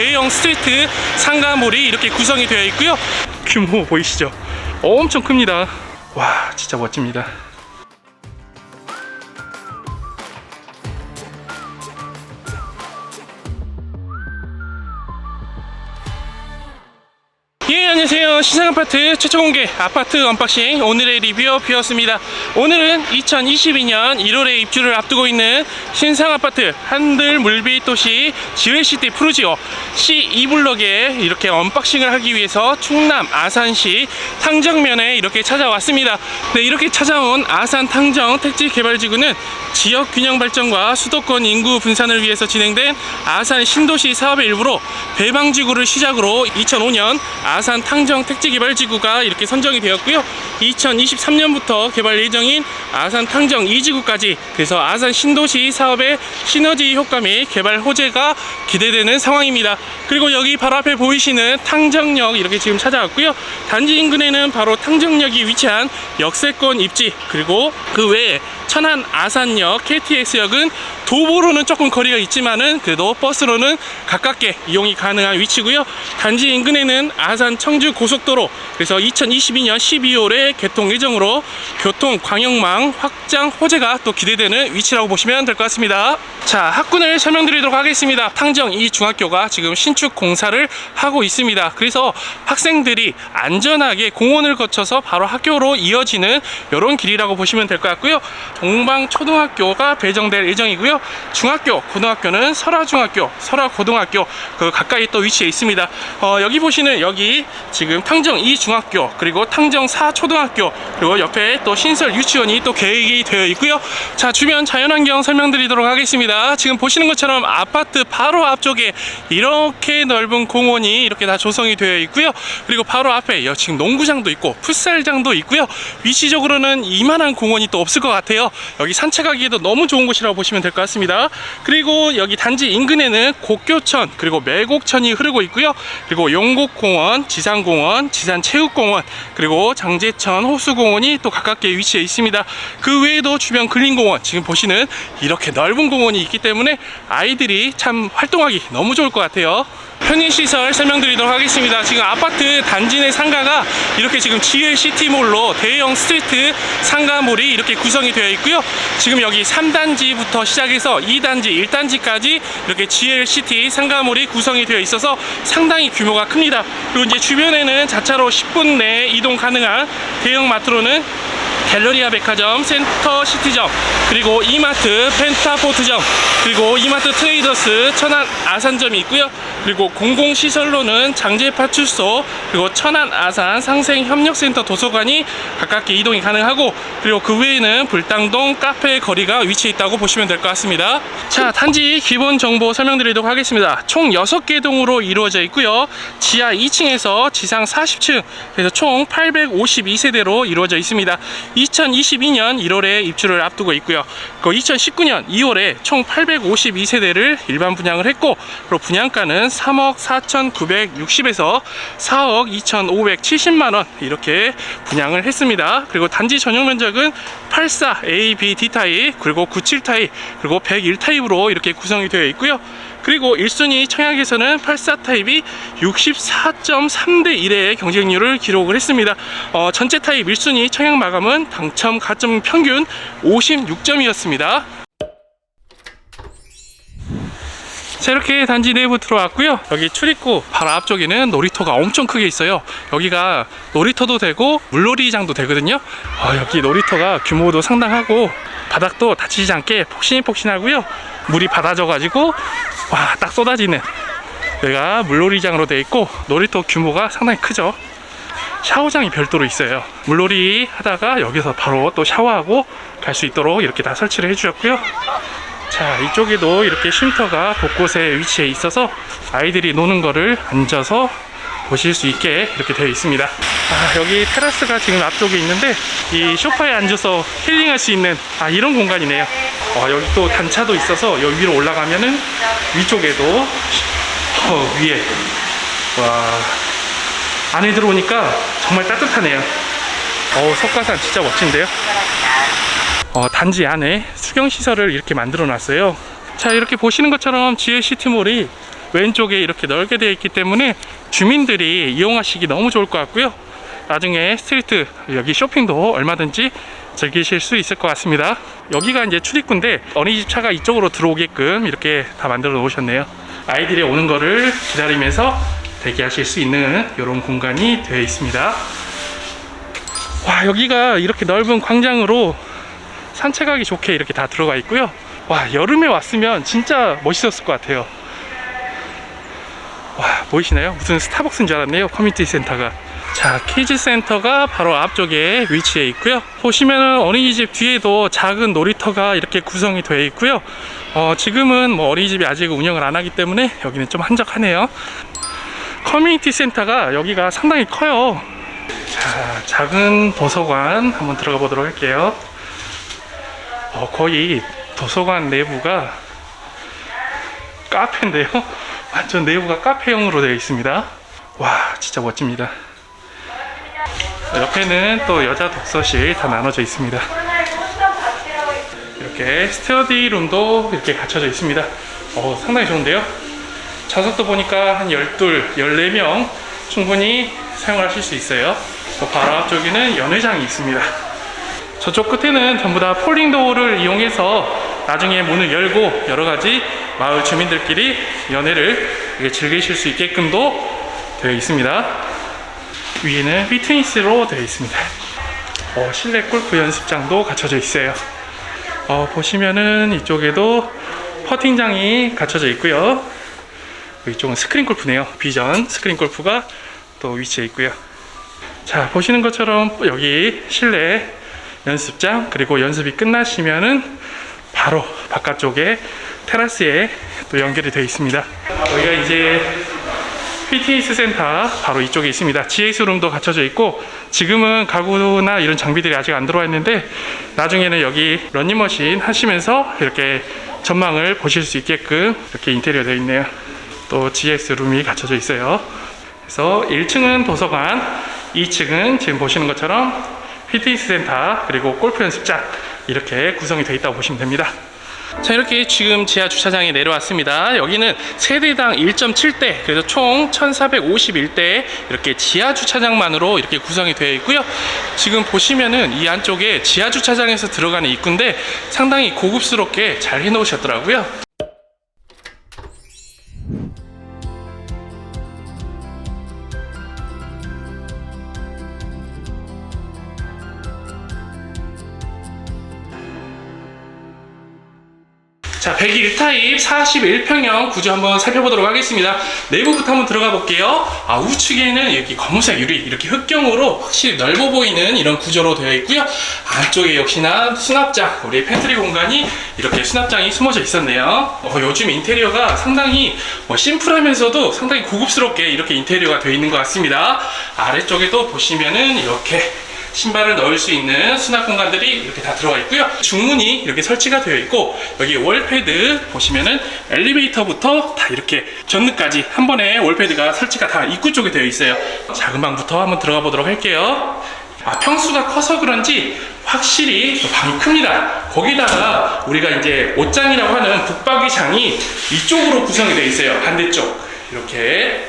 대형 스트리트 상가몰이 이렇게 구성이 되어 있고요. 규모 보이시죠? 엄청 큽니다. 와, 진짜 멋집니다. 안녕하세요. 시상아파트 최초 공개 아파트 언박싱 오늘의 리뷰어 비었습니다. 오늘은 2022년 1월에 입주를 앞두고 있는 신상아파트 한들 물빛 도시 지회시티 프루지오 C2블럭에 이렇게 언박싱을 하기 위해서 충남 아산시 탕정면에 이렇게 찾아왔습니다. 네 이렇게 찾아온 아산 탕정 택지 개발지구는 지역 균형 발전과 수도권 인구 분산을 위해서 진행된 아산 신도시 사업의 일부로 배방지구를 시작으로 2005년 아산 탕정 택지개발지구가 이렇게 선정이 되었고요. 2023년부터 개발 예정인 아산 탕정 2지구까지 그래서 아산 신도시 사업의 시너지 효과 및 개발 호재가 기대되는 상황입니다. 그리고 여기 바로 앞에 보이시는 탕정역 이렇게 지금 찾아왔고요. 단지 인근에는 바로 탕정역이 위치한 역세권 입지 그리고 그 외에 천안 아산역 KTX역은 도보로는 조금 거리가 있지만은 그래도 버스로는 가깝게 이용이 가능한 위치고요. 단지 인근에는 아산 청주 고속도로 그래서 2022년 12월에 개통 예정으로 교통 광역망 확장 호재가 또 기대되는 위치라고 보시면 될 것 같습니다. 자, 학군을 설명드리도록 하겠습니다. 탕정 이 중학교가 지금 신축 공사를 하고 있습니다. 그래서 학생들이 안전하게 공원을 거쳐서 바로 학교로 이어지는 이런 길이라고 보시면 될 것 같고요. 동방 초등학교가 배정될 예정이고요. 중학교, 고등학교는 설화중학교, 설화고등학교 그 가까이 또 위치해 있습니다. 어, 여기 보시는 여기 지금 탕정 2 중학교 그리고 탕정 4 초등학교 그리고 옆에 또 신설 유치원이 또 계획이 되어 있고요. 자 주변 자연환경 설명드리도록 하겠습니다. 지금 보시는 것처럼 아파트 바로 앞쪽에 이렇게 넓은 공원이 이렇게 다 조성이 되어 있고요. 그리고 바로 앞에 여- 지금 농구장도 있고 풋살장도 있고요. 위치적으로는 이만한 공원이 또 없을 것 같아요. 여기 산책하기에도 너무 좋은 곳이라고 보시면 될 것 같습니다. 그리고 여기 단지 인근에는 곡교천 그리고 매곡천이 흐르고 있고요. 그리고 용곡공원, 지 산공원, 지산체육공원 그리고 장제천 호수공원이 또 가깝게 위치해 있습니다. 그 외에도 주변 근린공원 지금 보시는 이렇게 넓은 공원이 있기 때문에 아이들이 참 활동하기 너무 좋을 것 같아요. 편의시설 설명드리도록 하겠습니다. 지금 아파트 단지 내 상가가 이렇게 지금 GL 시티몰로 대형 스트리트 상가몰이 이렇게 구성이 되어 있고요. 지금 여기 3단지부터 시작해서 2단지, 1단지까지 이렇게 GL 시티 상가몰이 구성이 되어 있어서 상당히 규모가 큽니다. 그리고 이제 주변에는 자차로 10분 내에 이동 가능한 대형 마트로는 갤러리아 백화점, 센터 시티점, 그리고 이마트, 펜타포트점, 그리고 이마트 트레이더스, 천안 아산점이 있고요. 그리고 공공시설로는 장제파출소, 그리고 천안 아산 상생협력센터 도서관이 가깝게 이동이 가능하고, 그리고 그 외에는 불당동 카페 거리가 위치해 있다고 보시면 될 것 같습니다. 자, 단지 기본 정보 설명드리도록 하겠습니다. 총 6개 동으로 이루어져 있고요. 지하 2층에서 지상 40층, 그래서 총 852세대로 이루어져 있습니다. 2022년 1월에 입주를 앞두고 있고요. 그 2019년 2월에 총 852세대를 일반 분양을 했고, 그리고 분양가는 3억 4,960에서 4억 2,570만 원 이렇게 분양을 했습니다. 그리고 단지 전용 면적은 84 A, B, D 타입, 그리고 97 타입, 그리고 101 타입으로 이렇게 구성이 되어 있고요. 그리고 1순위 청약에서는 84 타입이 64.3대 1의 경쟁률을 기록을 했습니다. 어, 전체 타입 1순위 청약 마감은 당첨 가점 평균 56점이었습니다. 자 이렇게 단지 내부 들어왔고요. 여기 출입구 바로 앞쪽에는 놀이터가 엄청 크게 있어요. 여기가 놀이터도 되고 물놀이장도 되거든요. 어, 여기 놀이터가 규모도 상당하고 바닥도 다치지 않게 폭신폭신하고요. 물이 받아져 가지고 와 딱 쏟아지는 여기가 물놀이장으로 되어 있고 놀이터 규모가 상당히 크죠. 샤워장이 별도로 있어요. 물놀이 하다가 여기서 바로 또 샤워하고 갈 수 있도록 이렇게 다 설치를 해주셨고요 자 이쪽에도 이렇게 쉼터가 곳곳에 위치해 있어서 아이들이 노는 거를 앉아서 보실 수 있게 이렇게 되어 있습니다. 아 여기 테라스가 지금 앞쪽에 있는데 이 소파에 앉아서 힐링할 수 있는 아 이런 공간이네요. 어, 여기 또 단차도 있어서 여기 위로 올라가면은 위쪽에도 어, 위에 와 안에 들어오니까 정말 따뜻하네요. 어 석가산 진짜 멋진데요 어, 단지 안에 수경 시설을 이렇게 만들어 놨어요. 자, 이렇게 보시는 것처럼 GL 시티몰이 왼쪽에 이렇게 넓게 되어 있기 때문에 주민들이 이용하시기 너무 좋을 것 같고요. 나중에 스트리트 여기 쇼핑도 얼마든지 즐기실 수 있을 것 같습니다. 여기가 이제 출입구인데 어린이집 차가 이쪽으로 들어오게끔 이렇게 다 만들어 놓으셨네요. 아이들이 오는 거를 기다리면서 대기하실 수 있는 이런 공간이 되어 있습니다. 와 여기가 이렇게 넓은 광장으로 산책하기 좋게 이렇게 다 들어가 있고요. 와 여름에 왔으면 진짜 멋있었을 것 같아요. 와 보이시나요? 무슨 스타벅스인 줄 알았네요. 커뮤니티 센터가. 자 키즈 센터가 바로 앞쪽에 위치해 있고요. 보시면은 어린이집 뒤에도 작은 놀이터가 이렇게 구성이 되어 있고요. 어, 지금은 뭐 어린이집이 아직 운영을 안 하기 때문에 여기는 좀 한적하네요. 커뮤니티 센터가 여기가 상당히 커요. 자, 작은 도서관 한번 들어가 보도록 할게요. 어, 거의 도서관 내부가 카페인데요. 완전 내부가 카페형으로 되어 있습니다. 와, 진짜 멋집니다. 옆에는 또 여자 독서실 다 나눠져 있습니다. 이렇게 스터디 룸도 이렇게 갖춰져 있습니다. 어, 상당히 좋은데요. 좌석도 보니까 한 12, 14명 충분히 사용하실 수 있어요. 또 바로 앞쪽에는 연회장이 있습니다. 저쪽 끝에는 전부 다 폴딩 도어를 이용해서 나중에 문을 열고 여러 가지 마을 주민들끼리 이렇게 즐기실 수 있게끔도 되어 있습니다. 위에는 피트니스로 되어 있습니다. 어, 실내 골프 연습장도 갖춰져 있어요. 어, 보시면은 이쪽에도 퍼팅장이 갖춰져 있고요. 이쪽은 스크린 골프네요. 비전 스크린 골프가 또 위치해 있고요. 자, 보시는 것처럼 여기 실내 연습장 그리고 연습이 끝나시면은 바로 바깥쪽에 테라스에 또 연결이 되어 있습니다. 여기가 이제 피트니스 센터 바로 이쪽에 있습니다. GS 룸도 갖춰져 있고 지금은 가구나 이런 장비들이 아직 안 들어와 있는데 나중에는 여기 런닝머신 하시면서 이렇게 전망을 보실 수 있게끔 이렇게 인테리어 되어 있네요. 또 GS 룸이 갖춰져 있어요. 그래서 1층은 도서관, 2층은 지금 보시는 것처럼 피트니스 센터 그리고 골프 연습장 이렇게 구성이 되어 있다고 보시면 됩니다. 자 이렇게 지금 지하 주차장에 내려왔습니다. 여기는 세대당 1.7대 그래서 총 1,451대 이렇게 지하 주차장만으로 이렇게 구성이 되어 있고요. 지금 보시면은 이 안쪽에 지하 주차장에서 들어가는 입구인데 상당히 고급스럽게 잘 해놓으셨더라고요. 자, 101타입 41평형 구조 한번 살펴보도록 하겠습니다. 내부부터 한번 들어가 볼게요. 아, 우측에는 이렇게 검은색 유리, 이렇게 흑경으로 확실히 넓어 보이는 이런 구조로 되어 있고요. 안쪽에 역시나 수납장, 우리 팬트리 공간이 이렇게 수납장이 숨어져 있었네요. 어, 요즘 인테리어가 상당히 뭐 심플하면서도 상당히 고급스럽게 이렇게 인테리어가 되어 있는 것 같습니다. 아래쪽에도 보시면은 이렇게 신발을 넣을 수 있는 수납 공간들이 이렇게 다 들어가 있고요. 중문이 이렇게 설치가 되어 있고 여기 월패드 보시면은 엘리베이터부터 다 이렇게 전등까지 한 번에 월패드가 설치가 다 입구 쪽에 되어 있어요. 작은 방부터 한번 들어가 보도록 할게요. 아, 평수가 커서 그런지 확실히 방이 큽니다. 거기다가 우리가 이제 옷장이라고 하는 북박이장이 이쪽으로 구성이 되어 있어요. 반대쪽 이렇게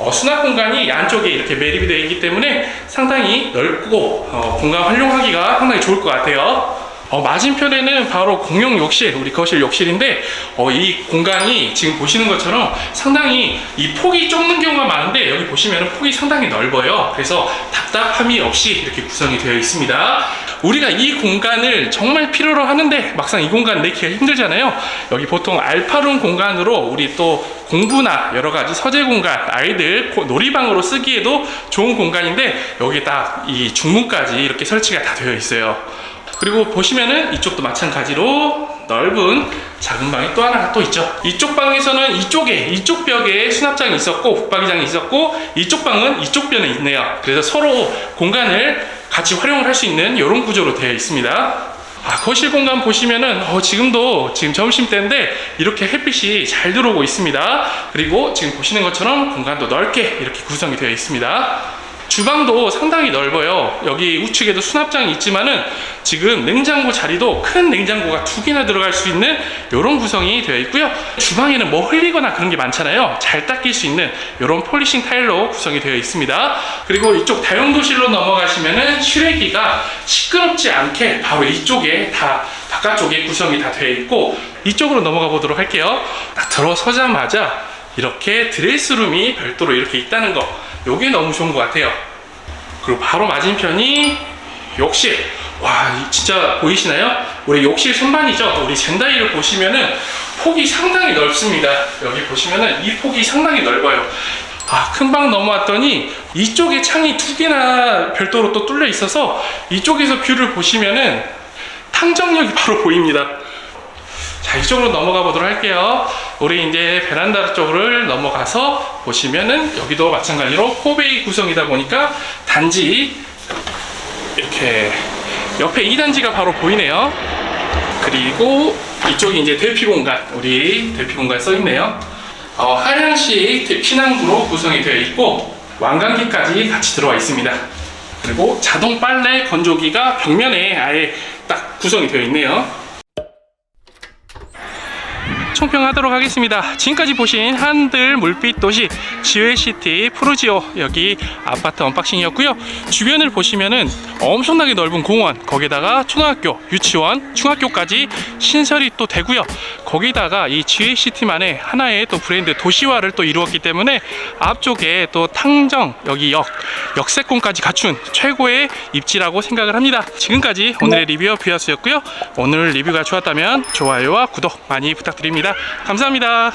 어, 수납 공간이 안쪽에 이렇게 매립이 되어 있기 때문에 상당히 넓고 어, 공간 활용하기가 상당히 좋을 것 같아요. 어, 맞은편에는 바로 공용 욕실, 우리 거실 욕실인데 어, 이 공간이 지금 보시는 것처럼 상당히 이 폭이 좁는 경우가 많은데 여기 보시면 폭이 상당히 넓어요. 그래서 답답함이 없이 이렇게 구성이 되어 있습니다. 우리가 이 공간을 정말 필요로 하는데 막상 이 공간 내기가 힘들잖아요. 여기 보통 알파룸 공간으로 우리 또 공부나 여러 가지 서재 공간, 아이들 고- 놀이방으로 쓰기에도 좋은 공간인데 여기 딱 이 중문까지 이렇게 설치가 다 되어 있어요. 그리고 보시면은 이쪽도 마찬가지로 넓은 작은 방이 또 하나 또 있죠. 이쪽 방에서는 이쪽에 이쪽 벽에 수납장이 있었고 북박이장이 있었고 이쪽 방은 이쪽 벽에 있네요. 그래서 서로 공간을 같이 활용을 할 수 있는 이런 구조로 되어 있습니다. 아, 거실 공간 보시면은 어, 지금도 지금 점심 때인데 이렇게 햇빛이 잘 들어오고 있습니다. 그리고 지금 보시는 것처럼 공간도 넓게 이렇게 구성이 되어 있습니다. 주방도 상당히 넓어요. 여기 우측에도 수납장이 있지만은 지금 냉장고 자리도 큰 냉장고가 두 개나 들어갈 수 있는 이런 구성이 되어 있고요. 주방에는 뭐 흘리거나 그런 게 많잖아요. 잘 닦일 수 있는 이런 폴리싱 타일로 구성이 되어 있습니다. 그리고 이쪽 다용도실로 넘어가시면은 실외기가 시끄럽지 않게 바로 이쪽에 다 바깥쪽에 구성이 다 되어 있고 이쪽으로 넘어가 보도록 할게요. 딱 들어서자마자 이렇게 드레스룸이 별도로 이렇게 있다는 거 요게 너무 좋은 것 같아요. 그리고 바로 맞은편이 욕실. 와, 이 진짜 보이시나요? 우리 욕실 선반이죠. 우리 젠다이를 보시면은 폭이 상당히 넓습니다. 여기 보시면은 이 폭이 상당히 넓어요. 아, 큰 방 넘어왔더니 이쪽에 창이 두 개나 별도로 또 뚫려 있어서 이쪽에서 뷰를 보시면은 탕정역이 바로 보입니다. 자, 이쪽으로 넘어가 보도록 할게요. 우리 이제 베란다 쪽으로 넘어가서 보시면은 여기도 마찬가지로 포베이 구성이다 보니까 단지 이렇게 옆에 2단지가 바로 보이네요. 그리고 이쪽이 이제 대피 공간, 우리 대피 공간 써 있네요. 어, 하얀식 대- 피난구로 구성이 되어 있고 왕관기까지 같이 들어와 있습니다. 그리고 자동 빨래 건조기가 벽면에 아예 딱 구성이 되어 있네요. 총평하도록 하겠습니다. 지금까지 보신 한들 물빛 도시 지웨시티 프루지오 여기 아파트 언박싱이었고요. 주변을 보시면은 엄청나게 넓은 공원 거기다가 초등학교, 유치원, 중학교까지 신설이 또 되고요. 거기다가 이 지웨시티만의 하나의 또 브랜드 도시화를 또 이루었기 때문에 앞쪽에 또 탕정 여기 역 역세권까지 갖춘 최고의 입지라고 생각을 합니다. 지금까지 오늘의 리뷰어 뷰어스였고요. 오늘 리뷰가 좋았다면 좋아요와 구독 많이 부탁드립 니다. 감사합니다.